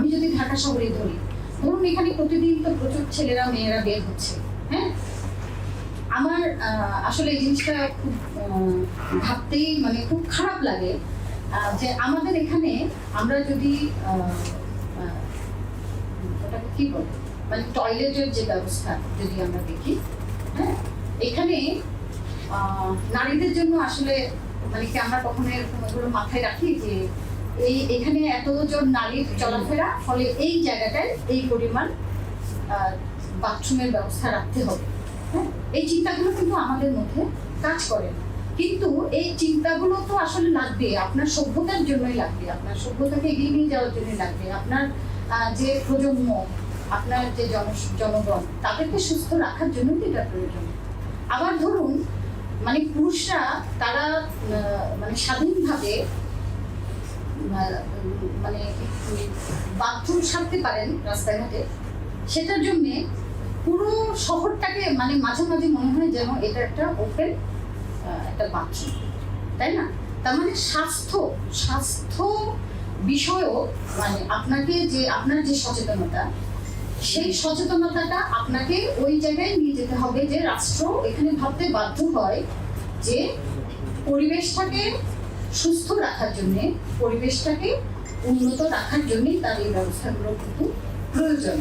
আমি যদি ঢাকা শহরে ধরি ধরুন এখানে প্রতিদিন তো প্রচুর ছেলেরা, মেয়েরা বের হচ্ছে হ্যাঁ? আমার আসলে এই জিনিসটা খুব ভাবতেই মানে খুব খারাপ লাগে যে আমাদের এখানে আমরা যদি কি বলে? মানে টয়লেটের যে ব্যবস্থা যদি আমরা দেখি হ্যাঁ? এখানে নারীদের জন্য আসলে মানে কি আমরা কখনো এরকম মাথায় রাখি যে এই এখানে এতজন নারীর চলাফেরা, ফলে এই জায়গাটায় এই পরিমাণ বাথরুমের ব্যবস্থা রাখতে হবে। হ্যাঁ? এই চিন্তাগুলো কিন্তু আমাদের মধ্যে কাজ করে। কিন্তু এই চিন্তাগুলো তো আসলে লাগবে, আপনার সভ্যতার জন্যই লাগবে, আপনার সভ্যতাকে এগিয়ে নিয়ে যাওয়ার জন্যই লাগবে। আপনার যে প্রজন্ম, আপনার যে জন, জনগণ, তাদেরকে সুস্থ রাখার জন্য এটা প্রয়োজন। আবার ধরুন মানে পুরুষরা তারা মানে স্বাধীনভাবে মানে বাথরুম সারতে পারেন রাস্তায় ঘাটে সেটার জন্যে পুরো শহরটাকে মানে মাঝে মাঝে মনে হয় যেন এটা একটা ওপেন একটা বাথরুম তাই না? তার মানে স্বাস্থ্য স্বাস্থ্য বিষয়ও মানে আপনাকে যে, আপনার যে সচেতনতা, সেই সচেতনতাটা আপনাকে ওই জায়গায় নিয়ে যেতে হবে যে রাষ্ট্র এখানে ভাবতে বাধ্য হয় যে পরিবেশটাকে সুস্থ রাখার জন্য পরিবেশটাকে উন্নত রাখার জন্যই তার এই ব্যবস্থাগুলো কিন্তু প্রয়োজন।